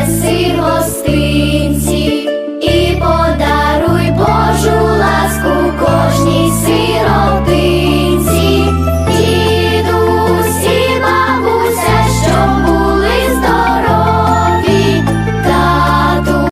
Неси гости.